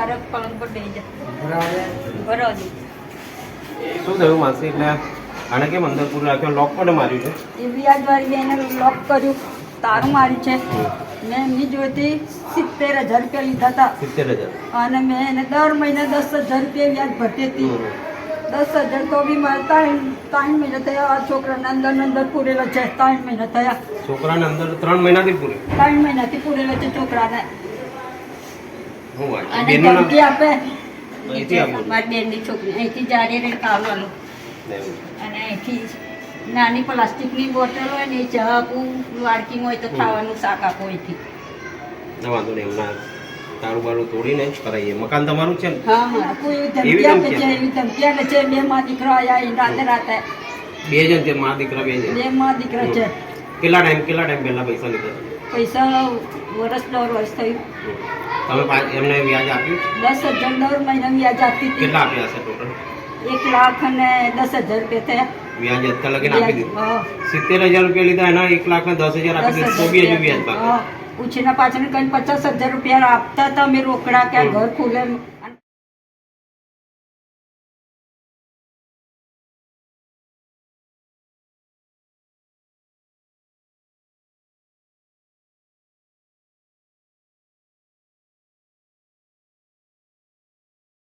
Direct પલંગ પર બેસી જાય બરાબર. શું થયું માસી? એટલે આને કેમ અંદર પૂરું રાખ્યો? લોક પણ માર્યું છે? એ વ્યાજવાળી બેને લોક કર્યું. તારું માર્યું છે. મેં એમની જોઈતી સિત્તેર હજાર રૂપિયા લીધા હતા. સિત્તેર હજાર. અને મેં એને દર મહિને દસ હજાર રૂપિયા વ્યાજ ભરતી હતી. દસ હજાર તો બી મારે ત્રણ ત્રણ મહિના થયા. આ છોકરાને અંદર ને અંદર પૂરેલો છે. ત્રણ મહિના થયા. છોકરાને અંદર ત્રણ મહિનાથી પૂરે. ત્રણ મહિનાથી પૂરેલો છે છોકરાને? અને ધમકી આપે મારી બેનની છોકરી અહીંથી જાડી રહીને આવવાનું અને અહીંથી નાની પ્લાસ્ટિકની બોટલ હોય ને એ ચા આપું હોય તો ખાવાનું શાક આપો અહીંથી. વાંધો નહીં એમના તારું બારું તોડીને કરાવીએ મકાન તમારું છે હા હા કોઈ એવી એવી ધમકી આપે? છે એવી ધમકી આપે છે બે માં દીકરા આયા રાતે રાતે. બે જણ છે મા દીકરા બે જણ. બે માં દીકરા છે. કેટલા ટાઈમ કેટલા ટાઈમ પહેલા પૈસા લીધા? પૈસા વર્ષ દોઢ વર્ષ થયું તમે એમને વ્યાજ આપ્યું? દસ હજાર દર મહિના વ્યાજ આપતી હતી. કેટલા આપ્યા હશે ટોટલ એક લાખ અને દસ હજાર રૂપિયા થયા. વ્યાજ અત્યારે લગીને આપી દીધું? સિત્તેર હજાર રૂપિયા લીધા એના એક લાખ ને દસ હજાર આપી દીધું તો બી હજુ વ્યાજ બાકી. ઉછીના પાછળ કઈ પચાસ હજાર રૂપિયા આપતા હતા અમે રોકડા ક્યાં ઘર ખુલે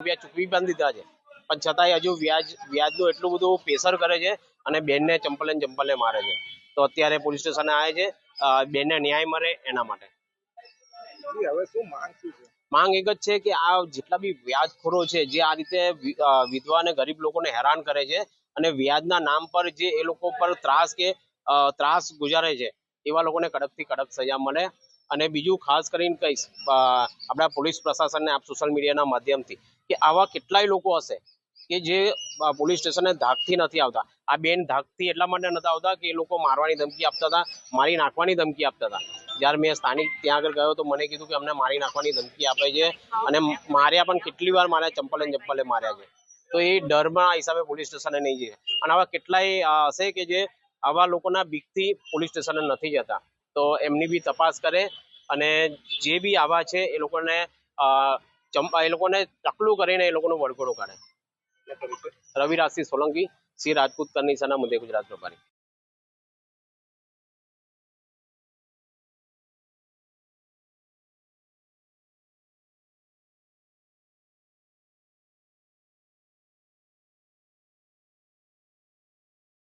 રૂપિયા ચૂકવી પણ દીધા છે. પણ છતાંય હજુ વ્યાજ વ્યાજનું એટલું બધું પ્રેશર કરે છે અને બેનને ચંપલે ચંપલે મારે છે. તો અત્યારે પોલીસ સ્ટેશને આવે છે. બેનને ન્યાય મળે એના માટે. માંગ એક જ છે કે આ જેટલા બી વ્યાજખોરો છે જે આ રીતે વિધવા અને ગરીબ લોકોને હેરાન કરે છે અને વ્યાજના નામ પર જે એ લોકો પર ત્રાસ કે ત્રાસ ગુજારે છે એવા લોકોને કડકથી કડક સજા મળે. અને બીજું ખાસ કરીને કહીશ આપણા પોલીસ પ્રશાસનને આપ સોશિયલ મીડિયાના માધ્યમથી. કે આવા કેટલાય લોકો હશે કે જે પોલીસ સ્ટેશને ધાકથી નથી આવતા. આ બેન ધાકથી એટલા માટે નથી આવતા કે એ લોકો મારવાની ધમકી આપતા હતા, મારી નાખવાની ધમકી આપતા હતા. જ્યારે મેં સ્થાનિક ત્યાં આગળ ગયો તો મને કીધું કે અમને મારી નાખવાની ધમકી આપે છે અને માર્યા પણ કેટલી વાર માર્યા, ચંપલે ચંપલે માર્યા છે. તો એ ડરમાં હિસાબે પોલીસ સ્ટેશને નહીં જાય અને આવા કેટલાય હશે કે જે આવા લોકોના બીકથી પોલીસ સ્ટેશને નથી જતા. તો એમની બી તપાસ કરે અને જે બી આવા છે એ લોકોને ચંપા એ લોકોને ટકલું કરીને એ લોકોનો વળગોડો કાઢે. રવિરાજસિંહ સોલંકી સિંહ રાજપૂત કરનીસાના મધ્ય ગુજરાત પ્રભારી.